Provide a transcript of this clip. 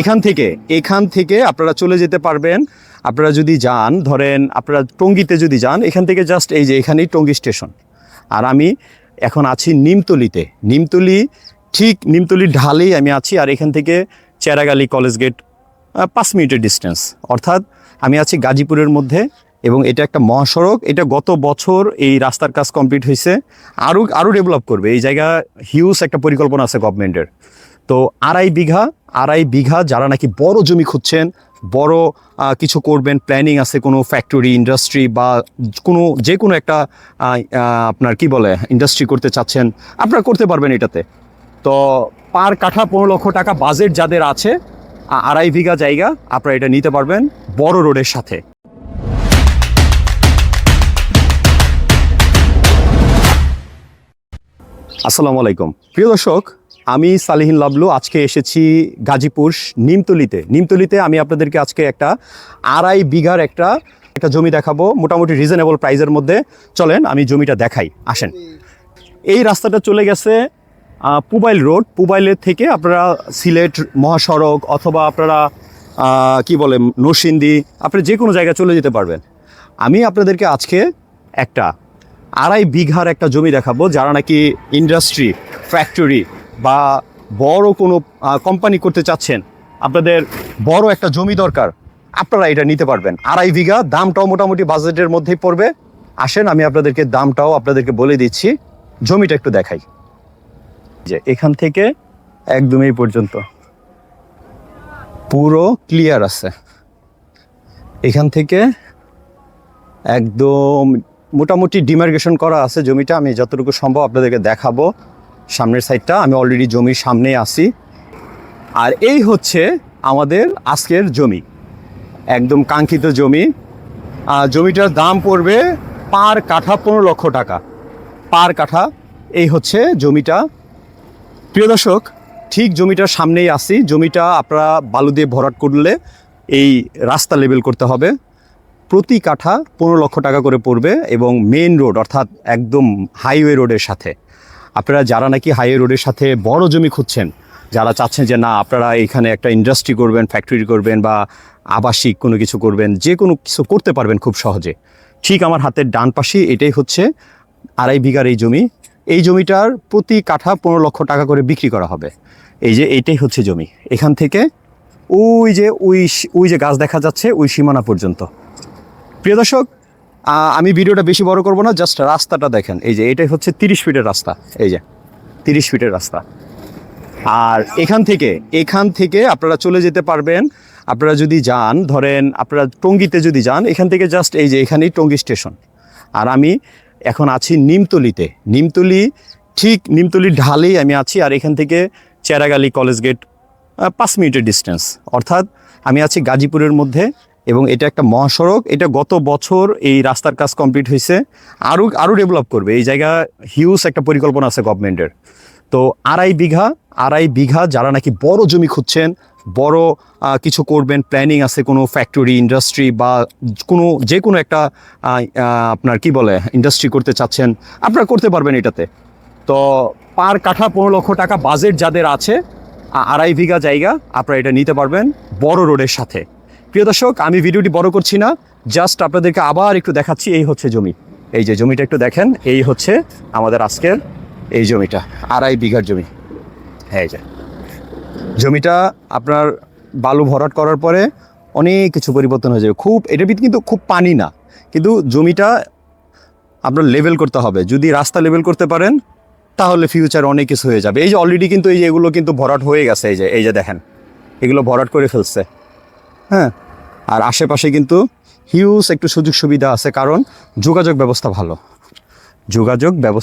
এখান থেকে এখান থেকে আপনারা চলে যেতে পারবেন। আপনারা যদি যান, ধরেন আপনারা টঙ্গিতে যদি যান, এখান থেকে জাস্ট এই যে এখানেই টঙ্গি স্টেশন। আর আমি এখন আছি নিমতলিতে। নিমতলি, ঠিক নিমতলির ঢালেই আমি আছি, আর এখান থেকে চেরাগালি কলেজ গেট পাঁচ মিনিটের ডিস্টেন্স অর্থাৎ আমি আছি গাজীপুরের মধ্যে, এবং এটা একটা মহাসড়ক। এটা গত বছর এই রাস্তার কাজ কমপ্লিট হয়েছে। আরও আরও ডেভেলপ করবে। এই জায়গা হিউজ একটা পরিকল্পনা আছে গভর্নমেন্টের তো আড়াই বিঘা আড়াই বিঘা যারা নাকি বড় জমি খুঁজছেন, বড় কিছু করবেন প্ল্যানিং আছে কোনো ফ্যাক্টরি ইন্ডাস্ট্রি বা কোনো যে কোনো একটা আপনার কি বলে ইন্ডাস্ট্রি করতে চাচ্ছেন, আপনারা করতে পারবেন এটাতে। তো পার কাঠা পনেরো লক্ষ টাকা বাজেট যাদের আছে আড়াই বিঘা জায়গা, আপনারা এটা নিতে পারবেন বড় রোডের সাথে। আসসালামু আলাইকুম। প্রিয় দর্শক আমি সালিহিন লাবলু, আজকে এসেছি গাজীপুর নিমতলিতে। নিমতলিতে আমি আপনাদেরকে আজকে একটা আড়াই বিঘার একটা একটা জমি দেখাবো, মোটামুটি রিজনেবল প্রাইজের মধ্যে। চলেন, আমি জমিটা দেখাই। আসেন। এই রাস্তাটা চলে গেছে পুবাইল রোড। পুবাইলের থেকে আপনারা সিলেট, মহাসড়ক অথবা আপনারা কি বলে, নরসিংদী, আপনি যে কোনো জায়গায় চলে যেতে পারবেন। আমি আপনাদেরকে আজকে একটা আড়াই বিঘার একটা জমি দেখাবো, যারা নাকি ইন্ডাস্ট্রি ফ্যাক্টরি বা বড় কোনো কোম্পানি করতে চাচ্ছেন, আপনাদের বড় একটা জমি দরকার, আপনারা এটা নিতে পারবেন। আড়াই বিঘা, দামটাও মোটামুটি বাজেটের মধ্যেই পড়বে। আসেন, আমি আপনাদেরকে দামটাও আপনাদেরকে বলে দিচ্ছি। জমিটা একটু দেখাই। যে এখান থেকে একদম এই পর্যন্ত। পুরো ক্লিয়ার আছে। এখান থেকে একদম মোটামুটি ডিমার্গেশন করা আছে জমিটা। আমি যতটুকু সম্ভব আপনাদেরকে দেখাবো। সামনের সাইডটা, আমি অলরেডি জমির সামনে আসি আর এই হচ্ছে আমাদের আজকের জমি। একদম কাঙ্ক্ষিত জমি। জমিটার দাম পড়বে পার কাঠা পনেরো লক্ষ টাকা। পার কাঠা, এই হচ্ছে জমিটা। প্রিয় দর্শক, ঠিক জমিটার সামনেই আসি জমিটা আপনারা বালু দিয়ে ভরাট করলে এই রাস্তা লেবেল করতে হবে। প্রতি কাঠা পনেরো লক্ষ টাকা করে পড়বে এবং মেন রোড অর্থাৎ একদম হাইওয়ে রোডের সাথে। আপনারা যারা নাকি হাইওয়ে রোডের সাথে বড় জমি খুঁজছেন, যারা চাচ্ছেন যে না, আপনারা এখানে একটা ইন্ডাস্ট্রি করবেন ফ্যাক্টরি করবেন বা আবাসিক কোনো কিছু করবেন, যে কোনো কিছু করতে পারবেন খুব সহজে। ঠিক আমার হাতের ডান পাশে এটাই হচ্ছে আড়াই বিঘার এই জমি। এই জমিটার প্রতি কাঠা পনেরো লক্ষ টাকা করে বিক্রি করা হবে। এই যে এইটাই হচ্ছে জমি। এখান থেকে ওই যে, ওই ওই যে গাছ দেখা যাচ্ছে, ওই সীমানা পর্যন্ত। প্রিয় দর্শক আমি ভিডিওটা বেশি বড় করব না জাস্ট রাস্তাটা দেখেন। এই যে, এটাই হচ্ছে তিরিশ ফিটের রাস্তা। এই যে, তিরিশ ফিটের রাস্তা। আর এখান থেকে এখান থেকে আপনারা চলে যেতে পারবেন। আপনারা যদি যান, ধরেন আপনারা টঙ্গিতে যদি যান, এখান থেকে জাস্ট এই যে, এখানেই টঙ্গি স্টেশন। আর আমি এখন আছি নিমতলিতে। নিমতলি, ঠিক নিমতলির ঢালেই আমি আছি, আর এখান থেকে চেরাগালি কলেজ গেট পাঁচ মিনিটের ডিস্টেন্স অর্থাৎ আমি আছি গাজীপুরের মধ্যে। এবং এটা একটা মহাসড়ক। এটা গত বছর এই রাস্তার কাজ কমপ্লিট হয়েছে। আরও আরও ডেভেলপ করবে। এই জায়গা হিউজ একটা পরিকল্পনা আছে গভর্নমেন্টের তো আড়াই বিঘা আড়াই বিঘা যারা নাকি বড় জমি খুঁজছেন, বড় কিছু করবেন প্ল্যানিং আছে কোনো ফ্যাক্টরি ইন্ডাস্ট্রি বা কোনো যে কোনো একটা আপনার কি বলে ইন্ডাস্ট্রি করতে চাচ্ছেন, আপনারা করতে পারবেন এটাতে। তো পার কাঠা পনেরো লক্ষ টাকা বাজেট যাদের আছে আড়াই বিঘা জায়গা আপনারা এটা নিতে পারবেন বড় রোডের সাথে। প্রিয় দর্শক, আমি ভিডিওটি বড় করছি না জাস্ট আপনাদেরকে আবার একটু দেখাচ্ছি, এই হচ্ছে জমি। এই যে জমিটা একটু দেখেন, এই হচ্ছে আমাদের আজকের এই জমিটা, আড়াই বিঘার জমি। হ্যাঁ যে। জমিটা আপনার বালু ভরাট করার পরে অনেক কিছু পরিবর্তন হয়ে যাবে। খুব, এটার ভিতরে কিন্তু খুব পানি না, কিন্তু জমিটা আপনার লেভেল করতে হবে। যদি রাস্তা লেভেল করতে পারেন, তাহলে ফিউচার অনেক কিছু হয়ে যাবে। এই যে অলরেডি কিন্তু এই যে এগুলো কিন্তু ভরাট হয়ে গেছে, এই যে এই যে দেখেন, এগুলো ভরাট করে ফেলছে। হ্যাঁ আর আশেপাশে কিন্তু হিউজ একটু সুযোগ সুবিধা আছে কারণ যোগাযোগ ব্যবস্থা ভালো। যোগাযোগ ব্যবস্থা